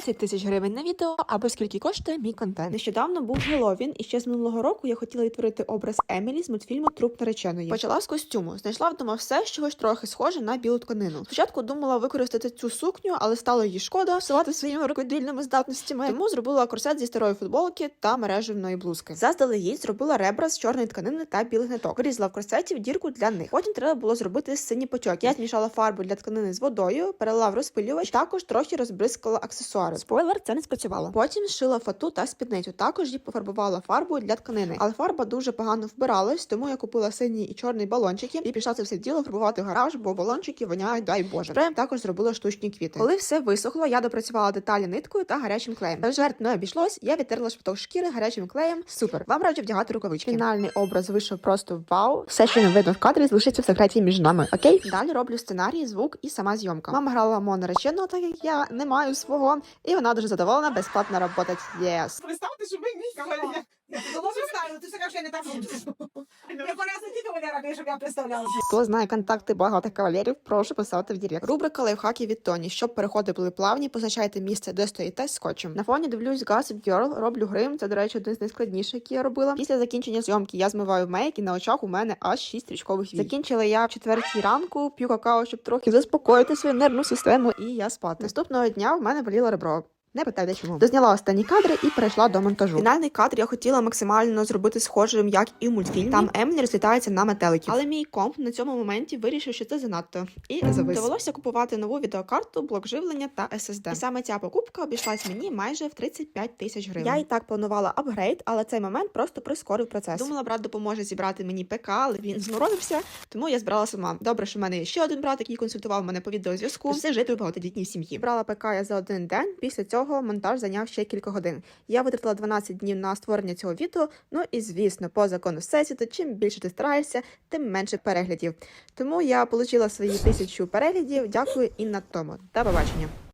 10 тисяч гривень на відео або скільки коштує мій контент. Нещодавно був Геловін, і ще з минулого року я хотіла відтворити образ Емілі з мультфільму Труп нареченої. Почала з костюму. Знайшла вдома все, з чогось трохи схоже на білу тканину. Спочатку думала використати цю сукню, але стало її шкода всувати своїми рукодільними здатностями. Тому зробила корсет зі старої футболки та мережевної блузки. Заздалегідь зробила ребра з чорної тканини та білих ниток. Вирізала в корсеті в дірку для них. Потім треба було зробити сині потьоки. Я змішала фарбу для тканини з водою, перелила в розпилювач, також трохи розбризкала аксесуари. Спойлер, це не спрацювало. Потім зшила фату та спідницю. Також її пофарбувала фарбою для тканини. Але фарба дуже погано вбиралась, тому я купила синій і чорний балончики і пішла це все діло фарбувати гараж, бо балончики воняють, дай Боже. Спреєм також зробила штучні квіти. Коли все висохло, я допрацювала деталі ниткою та гарячим клеєм. Та жертв не обійшлось. Я відтерла шматок шкіри гарячим клеєм. Супер. Вам раджу вдягати рукавички. Фінальний образ вийшов просто вау. Все, що не видно в кадрі, залишиться в секреті між нами. Окей, далі роблю сценарій, звук і сама зйомка. Мама грала мого нареченого, так як я не маю свого, і вона дуже задоволена, безплатно работать. Yes. Представте, що ви мій кавалер. Тому представлю, ти я не так буду. Кавалера, щоб я представляла. Хто знає контакти багатих кавалерів, прошу писати в дірект. Рубрика лайфхаки від Тоні. Щоб переходи були плавні, позначайте місце, де стоїте скотчем. На фоні дивлюсь Gossip Girl, роблю грим. Це, до речі, один з найскладніших, які я робила. Після закінчення зйомки я змиваю мейк і на очах у мене аж 6 стрічкових вій. Закінчила я в четвертій ранку, п'ю какао, щоб трохи заспокоїти свою нервну систему, і я спати. Наступного дня в мене боліло ребро. Не питайте чому. Дозняла останні кадри і перейшла до монтажу. Фінальний кадр я хотіла максимально зробити схожим, як і в мультфільмі. Там Емілі розлітається на метеликів. Але мій комп на цьому моменті вирішив, що це занадто. І завис. Довелося купувати нову відеокарту, блок живлення та SSD. І саме ця покупка обійшлась мені майже в 35 тисяч гривень. Я і так планувала апгрейд, але цей момент просто прискорив процес. Думала, брат допоможе зібрати мені ПК, але він зморозився, тому я збирала сама. Добре, що в мене є ще один брат, який консультував мене по відеозв'язку. Все жити в багатодітній сім'ї. Брала ПК я за один день. Після цього монтаж зайняв ще кілька годин. Я витратила 12 днів на створення цього відео. Ну і звісно, по закону всесвіту, чим більше ти стараєшся, тим менше переглядів. Тому я отримала свої тисячу переглядів. Дякую і на тому. До побачення.